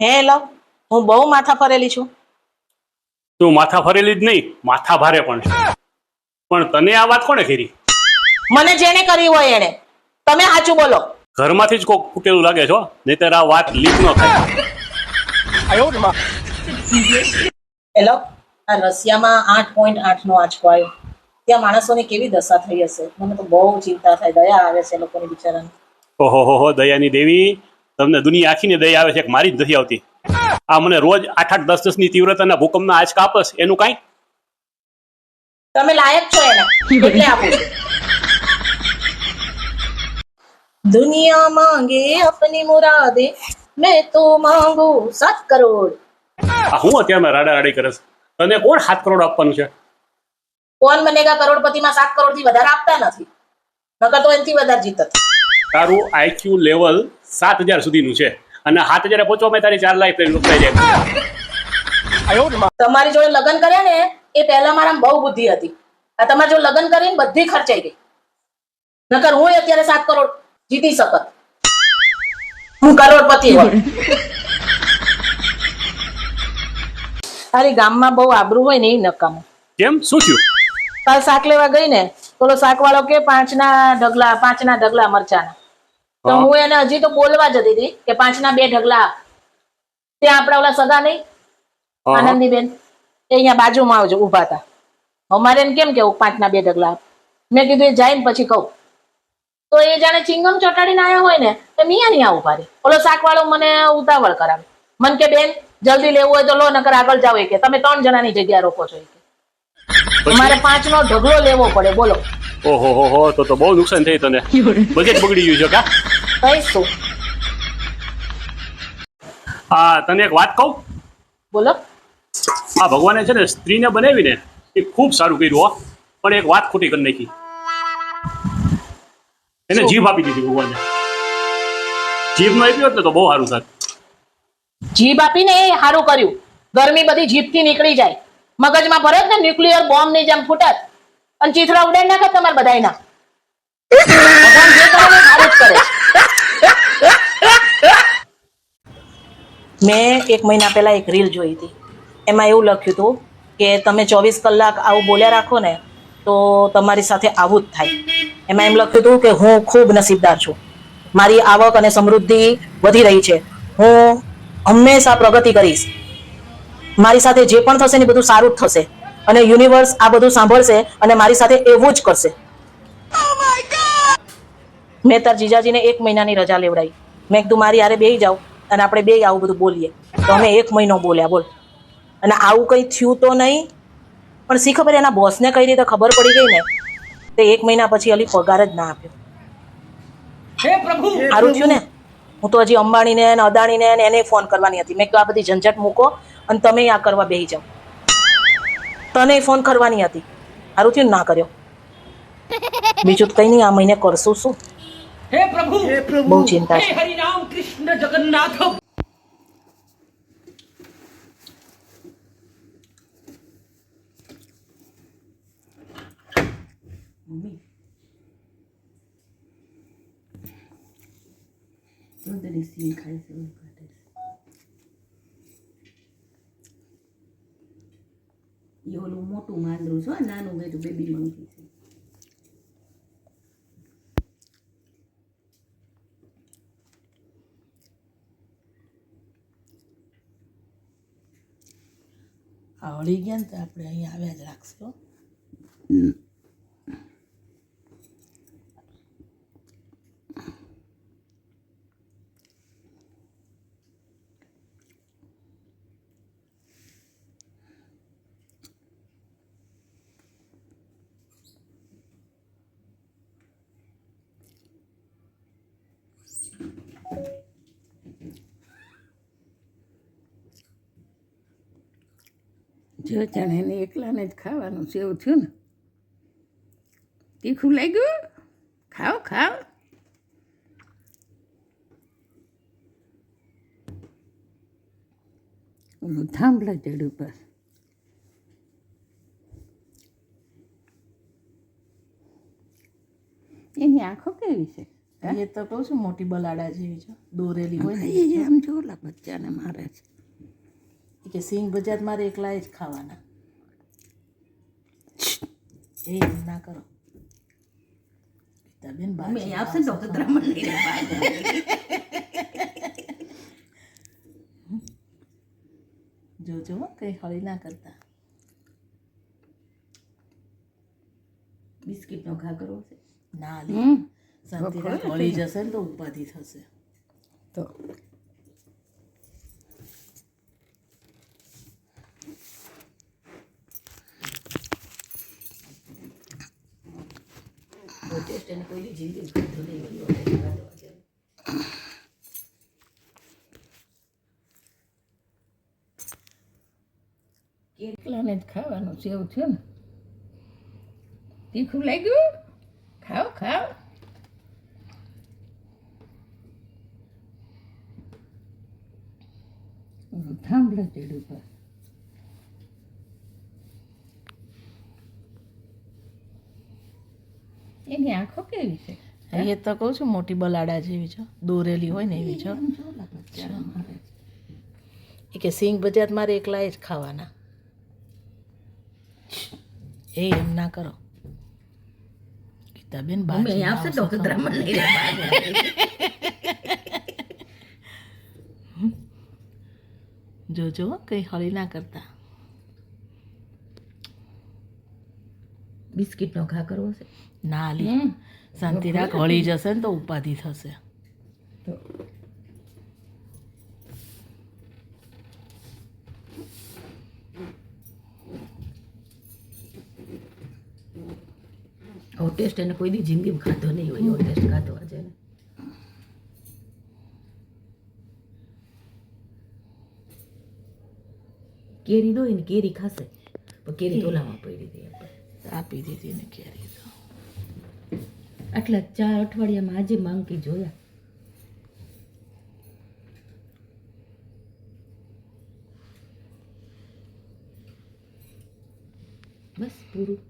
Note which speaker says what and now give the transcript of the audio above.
Speaker 1: હે લો હું બહુ માથા ફરેલી છું.
Speaker 2: તું માથા ફરેલી જ નહીં માથા ભારે પણ છે. પણ તને આ વાત કોણે કરી?
Speaker 1: મને જેને કરી હોય એણે. તમે સાચું બોલો.
Speaker 2: ઘરમાંથી જ કોક ફૂટેલું લાગે છો નહીતર આ વાત લીક ન થાય.
Speaker 1: હેલો આ રશિયામાં આઠ પોઈન્ટ આઠ નો આંચકો આવ્યો. ત્યાં માણસોની કેવી દશા થઈ હશે? મને તો બહુ ચિંતા થાય દયા આવે છે લોકોની બિચારાની.
Speaker 2: ઓહો હો દયાની દેવી તમને દુનિયા આખીને દઈ આવે છે કે મારી જ નથી આવતી. આ મને રોજ આઠ આઠ દસ દસની તીવ્રતાના ભૂકંપના આંચ કાપસ એનું કઈ?
Speaker 1: તમે લાયક છો એને. એટલે દુનિયા માંગે અપની મુરાદે. મેં તો માંગુ સાત કરોડ.
Speaker 2: હું અત્યારમાં રાડા રાડી કરે છે? તને કોણ સાત કરોડ આપવાનું છે?
Speaker 1: કોણ બનેગા કરોડપતિમાં સાત કરોડથી વધારે આપતા નથી? નકર તો એનાથી વધારે જીતત.
Speaker 2: તારું આઈક્યુ લેવલ સાત હજાર સુધીનું છે. અને સાત હજાર પહોંચવામાં તારી ચાર લાખ રૂપિયા જાય.
Speaker 1: તમારી જોડે લગ્ન કર્યા ને એ પહેલા મારા બહુ બુદ્ધિ હતી. આ તમારી જોડે લગ્ન કરીને બધી ખર્ચાઈ ગઈ. નકર હું અત્યારે સાત કરોડ જીતી શકત. હું કરોડપતિ અરે ગામમાં બહુ આબરૂ હોય ને એ નકામું.
Speaker 2: કેમ? શું થયું?
Speaker 1: કાલ શાક લેવા ગઈ ને પેલો શાક વાળો કે પાંચના ઢગલા પાંચના ઢગલા મરચાના. તો
Speaker 2: હું.
Speaker 1: એને હજી તો બોલવા જતી હતી કે પાંચના બે ઢગલા. ત્યાં આપણા ઓલા સગા નહીં. આનંદીબેન એ અહીંયા બાજુમાં આવજો ઊભા હતા. અમારે એને કેમ કેવું પાંચના બે ઢગલા મેં કીધું એ જાય ને પછી કહું. તો એ જાણે ચિંગમ ચોટાડીને આવ્યા હોય ને તો મિયા નહીં આવું રહે ઓલો શાક વાળો મને ઉતાવળ કરાવે. મન કે બેન જલ્દી લેવું હોય તો લો નકર આગળ જાઓ કે તમે ત્રણ જણાની જગ્યા રોકો છો કે. અમારે પાંચ નો ઢગલો લેવો પડે બોલો.
Speaker 2: ઓહો હો હો તો તો બહુ નુકસાન થયું તને. બજેટ બગડી ગયું છે કા?
Speaker 1: કઈ શું?
Speaker 2: હા તને એક વાત કહું?
Speaker 1: બોલો.
Speaker 2: આ ભગવાને છે ને સ્ત્રીને બનાવીને એ ખૂબ સારું કર્યું હો. પણ એક વાત ખોટી કરી નાખી. એને જીભ આપી દીધી ભગવાને. જીભ નો આપ્યો ને તો બહુ સારું થાત.
Speaker 1: જીભ આપીને એ સારું કર્યું. ગરમી બધી જીભથી નીકળી જાય. મગજમાં ભરત ને ન્યુક્લિયર બોમ્બની જેમ ફૂટત અને ચીથરા ઉડાડી નાખે તમારે બધાયના મેં એક મહિના પહેલા એક રીલ જોઈ હતી. એમાં એવું લખ્યું હતું કે તમે ચોવીસ કલાક આવું બોલ્યા રાખો ને, તો તમારી સાથે આવું જ થાય. એમાં એમ લખ્યું હતું કે હું ખૂબ નસીબદાર છું. મારી આવક અને સમૃદ્ધિ વધી રહી છે. હું હંમેશા પ્રગતિ કરીશ. મારી સાથે જે પણ થશે ને એ બધું સારું જ થશે. અને યુનિવર્સ આ બધું સાંભળશે અને મારી સાથે એવું જ કરશે. મેં તાર જીજાજીને એક મહિનાની રજા લેવડાવી. મેં કીધું મારી યારે બેહી જાવ અને આપણે બે આવું બધું બોલીએ. તો અમે એક મહિનો બોલ્યા બોલ. અને આવું કંઈ થયું તો નહીં પણ શી ખબર એના બોસને કઈ રીતે ખબર પડી ગઈ ને? તે એક મહિના પછી અલી પગાર જ ના આપ્યો. સારું થયું ને? હું તો હજી અંબાણીને ને અદાણીને ને એને ફોન કરવાની હતી. મેં કીધું આ બધી ઝંઝટ મૂકો અને તમે આ કરવા બેસી જાઓ તને ફોન કરવાની હતી સારું થયું ના કર્યો બીજું તો કંઈ નહીં આ મહિને કરશું શું
Speaker 3: હે પ્રભુ હે પ્રભુ
Speaker 1: બહુ ચિંતા છે
Speaker 3: હરિ રામ કૃષ્ણ જગન્નાથ મમ્મી
Speaker 4: દૂધની સીન ખાઈ શકું ઓલું મોટું માંદરું છે નાનું બેટું બેબી મંકી છે.
Speaker 1: આ હળી ગયા ને તો આપણે અહીંયા આવ્યા જ રાખશું
Speaker 4: જો જાણે એને એકલાને જ ખાવાનું છે એવું થયું ને. તીખું લાગ્યું? ખાઓ ખાઓ. ઓલું થાંભલા ચડ ઉપર. એની આંખો કેવી છે?
Speaker 5: એ તો કહું છું મોટી બલાડા જેવી છે. દોરેલી હોય
Speaker 4: આમ જો ઓલા બચ્ચાને મારે છે.
Speaker 5: કે સિંગ ભજાત મારે એકલા જ ખાવાના. એ એમ ના કરો. બેન
Speaker 4: મમ્મી આવશે ને તો કતરામણ લઈ લે
Speaker 5: જોજો હો, કઈ હળી ના કરતા.
Speaker 4: બિસ્કિટનો ઘા કરવો છે?
Speaker 5: ના લે. શાંતિ રાખ હળી જશે ને તો ઉપાધિ થશે.
Speaker 4: તો એવો કેટલાને જ ખાવાનું છે એવું થયું ને? તીખું લાગ્યું? ખાઓ ખાઓ. થાંભલા ચડ્યું પર એની આંખો કેવી છે?
Speaker 5: એ તો કહું છું મોટી બલાડા જેવી છે. દોરેલી હોય ને એવી છે. એ કે સિંગ ભજાત મારે એકલા જ ખાવાના. એ એમ ના કરો. ગીતાબેન બાજી
Speaker 4: આવશે તો કતરામણ લઈ
Speaker 5: જોજો કઈ હળી ના કરતા.
Speaker 4: બિસ્કિટનો ઘા કરવો છે?
Speaker 5: ના લે. શાંતિ રાખ હળી જશે ને તો ઉપાધિ થશે.
Speaker 4: તો આવો ટેસ્ટ એને કોઈ દી જિંદગીમાં ખાધો નહીં હોય એવો ટેસ્ટ ખાધો આજે કેરી દો એને કેરી ખાશે પણ કેરી તોલામાં પડી હતી આપણે
Speaker 5: આપી દીધી ને કેરી તો.
Speaker 4: આટલા ચાર અઠવાડિયામાં આજે માંગી જોયા. બસ પૂરું.